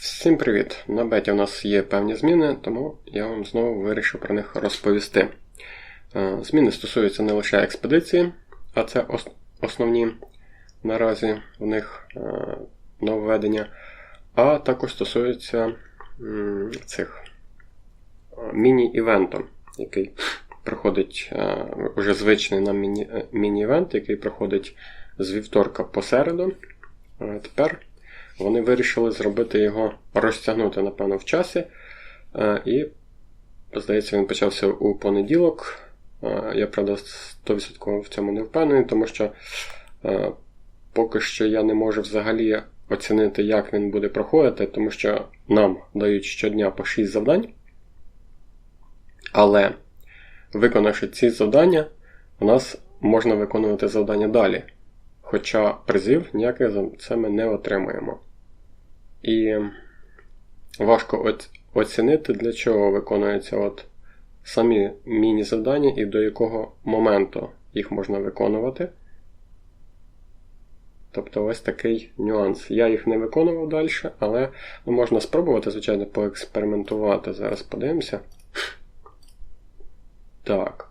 Всім привіт! На беті у нас є певні зміни, тому я вам знову вирішив про них розповісти. Е, зміни стосуються не лише експедиції, а це основні наразі в них е, нововведення, а також стосуються цих е, міні-івенту, який проходить уже звичний нам міні-івент, який проходить з вівторка по середу. Тепер вони вирішили зробити його, розтягнути, напевно, в часі. Е, і, здається, він почався у понеділок. Е, я, правда, 100% в цьому не впевнений, тому що е, поки що я не можу взагалі оцінити, як він буде проходити, тому що нам дають щодня по 6 завдань. Але, виконавши ці завдання, у нас можна виконувати завдання далі. Хоча призів ніяких за це ми не отримуємо. І важко оцінити, для чого виконуються от самі міні-завдання і до якого моменту їх можна виконувати. Тобто ось такий нюанс. Я їх не виконував далі, але ну, можна спробувати, звичайно, поекспериментувати. Зараз подивимося. Так.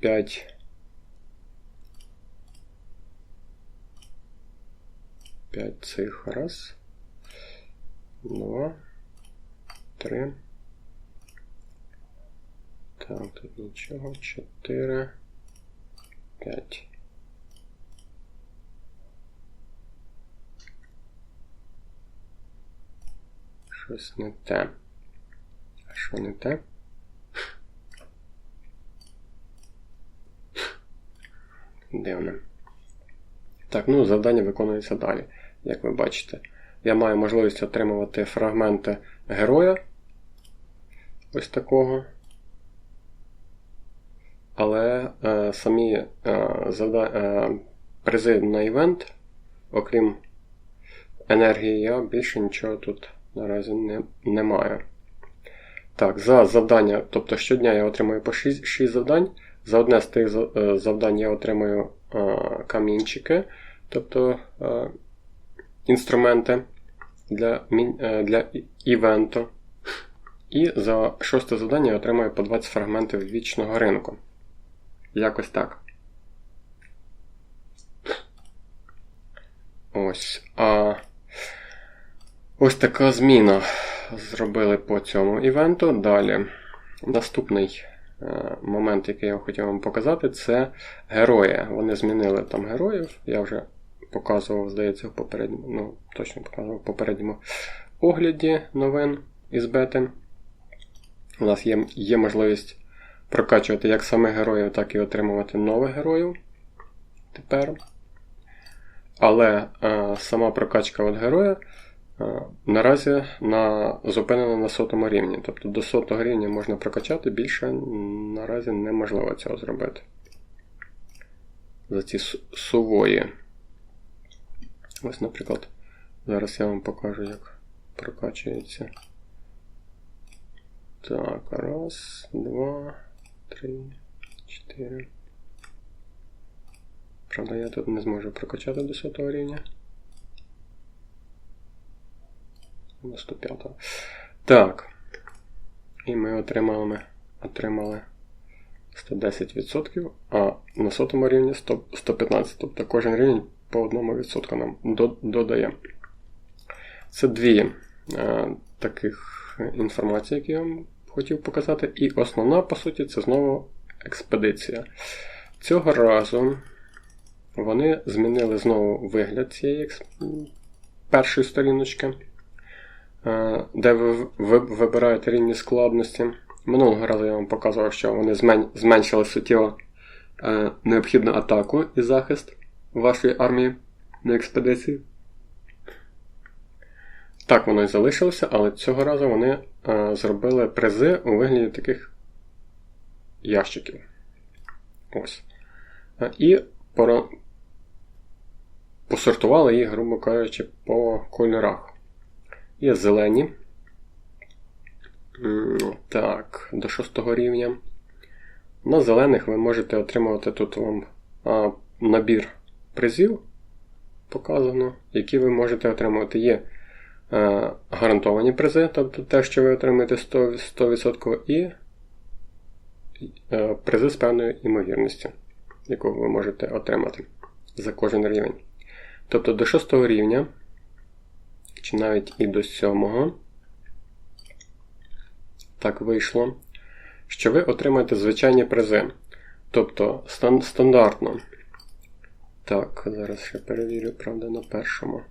5. 5 цих. Раз. Два. Три. Так, тут нічого. Чотири. П'ять. Щось не те. А що не те? Дивно. Так, ну завдання виконується далі, як ви бачите. Я маю можливість отримувати фрагменти героя. Ось такого. Але е, самі е, завда... е, призи на івент, окрім енергії, я більше нічого тут наразі не, не маю. Так, за завдання, тобто щодня я отримую по 6 6 завдань. За одне з тих е, завдань я отримую камінчики, тобто інструменти для е, для івенту. І за шосте завдання я отримаю по 20 фрагментів вічного ринку. Якось так. Ось. А ось така зміна зробили по цьому івенту. Далі. Наступний момент, який я хотів вам показати, це герої. Вони змінили там героїв. Я вже показував, здається, в попередньому, ну, точно показував в попередньому огляді новин із бети. У нас є є можливість прокачувати як саме героїв, так і отримувати нових героїв тепер. Але е, сама прокачка від героя Е, наразі на, зупинено на сотому рівні. Тобто до сотого рівня можна прокачати, більше наразі неможливо цього зробити. За ці сувої. Ось, наприклад, зараз я вам покажу, як прокачується. Так, раз, два, три, чотири. Правда, я тут не зможу прокачати до сотого рівня. 105. Так. І ми отримали отримали 110%, а на сотому рівні 100, 115. Тобто кожен рівень по 1% нам додає. Це дві е, таких інформації, які я вам хотів показати. І основна, по суті, це знову експедиція. Цього разу вони змінили знову вигляд цієї першої сторіночки. Е, де ви вибираєте рівні складності. Минулого разу я вам показував, що вони зменшили суттєво е, необхідну атаку і захист вашої армії на експедиції. Так воно і залишилося, але цього разу вони е, зробили призи у вигляді таких ящиків. Ось. І посортували їх, грубо кажучи, по кольорах. Є зелені. Так, до шостого рівня. На зелених ви можете отримувати тут вам а, набір призів, показано, які ви можете отримувати. Є е, гарантовані призи, тобто те, що ви отримаєте 100%, 100% і е, призи з певною імовірністю, яку ви можете отримати за кожен рівень. Тобто до 6 рівня, чи навіть і до 7, так вийшло, що ви отримаєте звичайні призи. Тобто стан стандартно. Так, зараз ще перевірю, правда, на першому.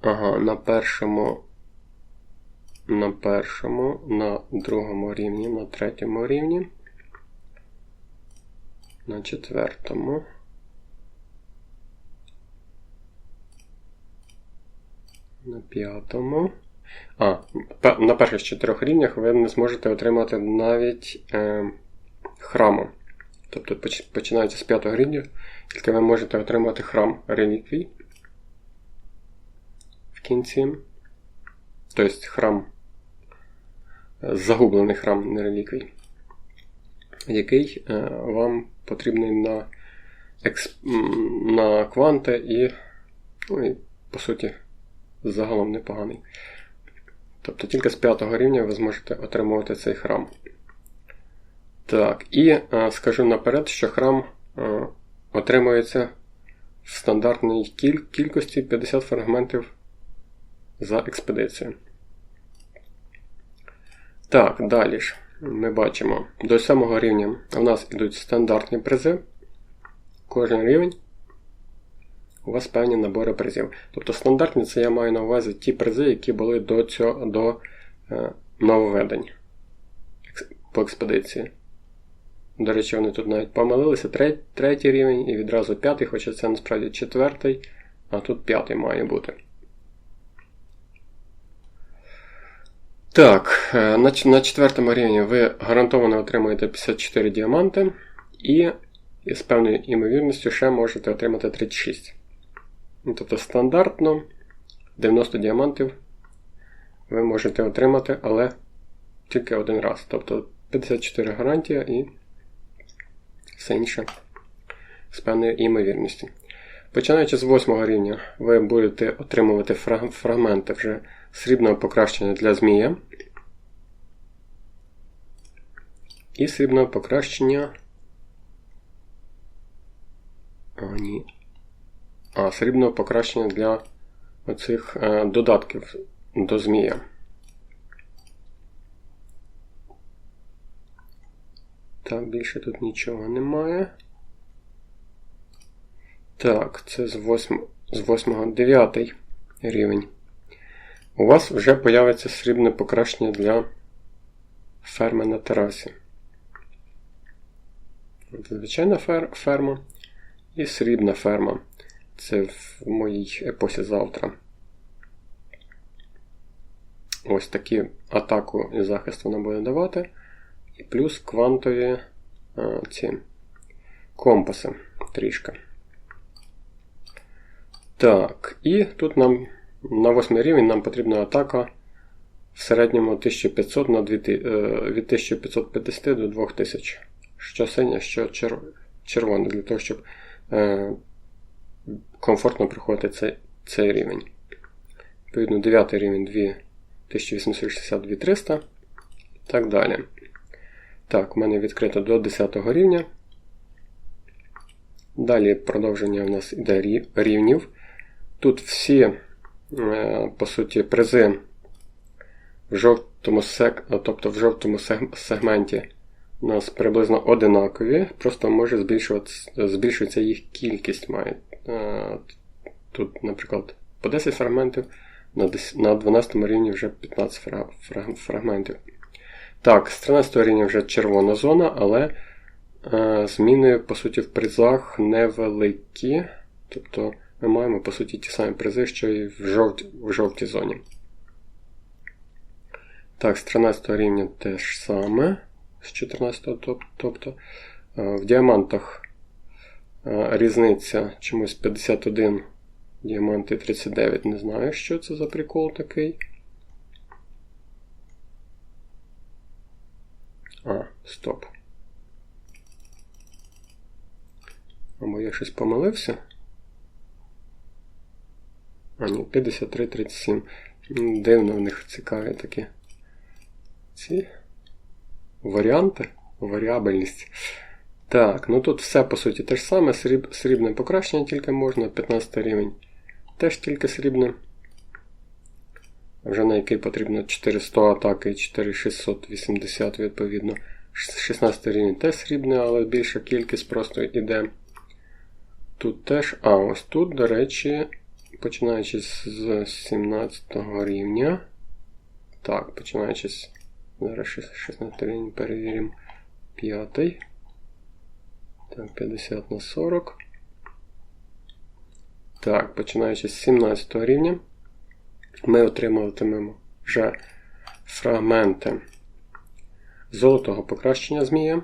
Ага, на першому. На першому, на другому рівні, на третьому рівні. На четвертому. На п'ятому. А, на перших чотирьох рівнях ви не зможете отримати навіть е, храму. Тобто, починаючи з п'ятого рівня, тільки ви можете отримати храм реліквій в кінці. Тобто храм, загублений храм не реліквій, який е, вам потрібний на експ... на кванти і, ну, і, по суті, загалом непоганий. Тобто тільки з п'ятого рівня ви зможете отримувати цей храм. Так, і а, скажу наперед, що храм а, отримується в стандартній кіль кількості 50 фрагментів за експедицію. Так, далі ж ми бачимо до 7 рівня у нас йдуть стандартні призи. Кожен рівень у вас певні набори призів. Тобто стандартні це я маю на увазі ті призи, які були до цього, до е, нововведень по експедиції. До речі, вони тут навіть помилилися. Третій рівень і відразу п'ятий, хоча це насправді четвертий, а тут п'ятий має бути. Так, е, на четвертому рівні ви гарантовано отримаєте 54 діаманти, і з певною імовірністю ще можете отримати 36. Ну, тобто стандартно 90 діамантів ви можете отримати, але тільки один раз. Тобто 54 гарантія і все інше з певною імовірністю. Починаючи з 8 рівня, ви будете отримувати фрагменти вже срібного покращення для змія. І срібного покращення. О, ні а, срібного покращення для оцих е, додатків до змія. Так, більше тут нічого немає. Так, це з 8 з 8 9 рівень. У вас вже появиться срібне покращення для ферми на терасі. Звичайна ферма і срібна ферма. Це в моїй епосі завтра. Ось такі атаку і захист вона буде давати. І плюс квантові а, ці компаси трішки. Так, і тут нам на 8 рівень нам потрібна атака в середньому 1500 на 2, е, від 1550 до 2000. Що синя, що червоне, для того, щоб е, комфортно проходити цей, цей рівень. Відповідно, 9 рівень 2860 300 і так далі. Так, у мене відкрито до 10 рівня. Далі продовження у нас іде рівнів. Тут всі, е, по суті, призи в жовтому сек... тобто в жовтому сегменті у нас приблизно одинакові, просто може збільшуватися їх кількість має. Тут, наприклад, по 10 фрагментів, на 12 рівні вже 15 фрагментів. Так, з 13 рівня вже червона зона, але е, зміни, по суті, в призах невеликі. Тобто ми маємо, по суті, ті самі призи, що і в жовтій, в жовтій зоні. Так, з 13 рівня те ж саме, з 14 тобто е, в діамантах Різниця чомусь 51 діаманти 39. Не знаю, що це за прикол такий. А, стоп. Або я щось помилився. А ні, 53-37. Дивно в них цікаві такі ці варіанти, варіабельність. Так, ну тут все по суті те ж саме, Сріб, срібне покращення тільки можна, 15 рівень. Теж тільки срібне. Вже на який потрібно 400 атаки і 4680 відповідно. 16 рівень теж срібне, але більша кількість просто йде. Тут теж. А, ось тут, до речі, починаючи з 17 рівня. Так, починаючи з. Зараз 16 рівень перевіримо. 5. Так, 50 на 40. Так, починаючи з 17 рівня, ми отримуватимемо вже фрагменти золотого покращення змія.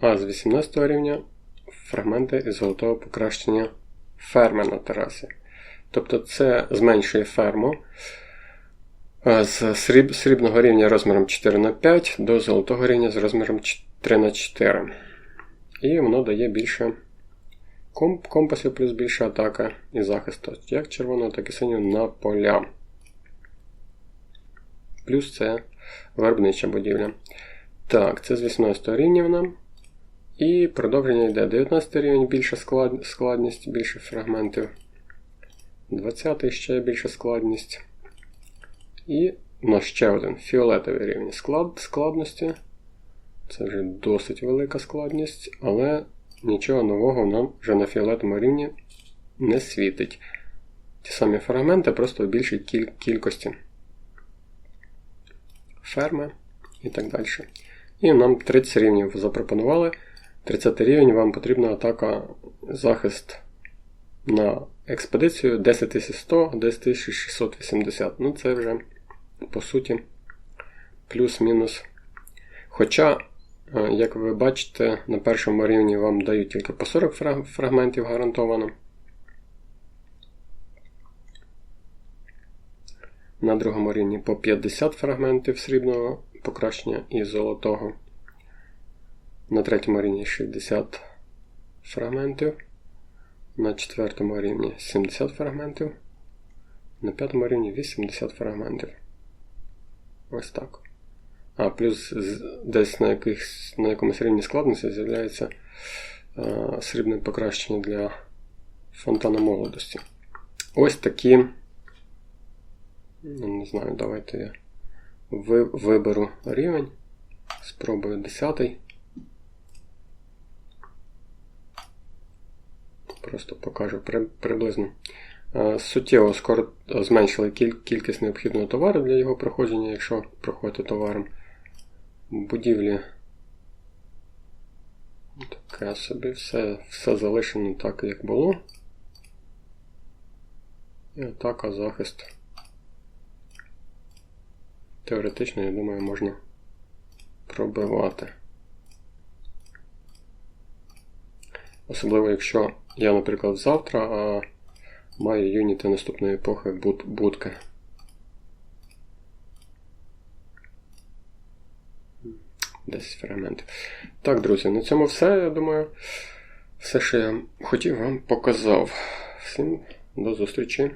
А з 18 рівня фрагменти із золотого покращення ферми на терасі. Тобто це зменшує ферму з срібного рівня розміром 4х5 до золотого рівня з розміром 3х4. І воно дає більше компасів, плюс більша атака і захист як червоного, так і синього на поля. Плюс це виробнича будівля. Так, це з 18 рівня вона. І продовження йде 19 рівень, більша склад... складність, більше фрагментів. 20 ще більша складність. І у нас ще один фіолетовий рівень склад... складності. Це вже досить велика складність, але нічого нового нам вже на фіолетовому рівні не світить. Ті самі фрагменти просто в більшій кіль... кількості ферми і так далі. І нам 30 рівнів запропонували. 30 рівень вам потрібна атака захист на експедицію 10100, 10680. Ну, це вже, по суті, плюс-мінус. Хоча, е, як ви бачите, на першому рівні вам дають тільки по 40 фрагментів гарантовано. На другому рівні по 50 фрагментів срібного покращення і золотого. На третьому рівні 60 фрагментів. На четвертому рівні 70 фрагментів. На п'ятому рівні 80 фрагментів. Ось так. А, плюс десь на якихось, на якомусь рівні складності з'являється е, срібне покращення для фонтана молодості. Ось такі. Ну, не знаю, давайте я виберу рівень. Спробую 10. Просто покажу приблизно. Суттєво скоро зменшили кількість необхідного товару для його проходження, якщо проходити товаром. Будівлі. Таке собі, все все залишено так, як було. І атака, захист. Теоретично, я думаю, можна пробивати. Особливо, якщо я, наприклад, завтра а маю юніти наступної епохи буд будка. Десь фрагмент. Так, друзі, на цьому все, я думаю. Все, що я хотів вам показав. Всім до зустрічі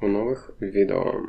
у нових відео.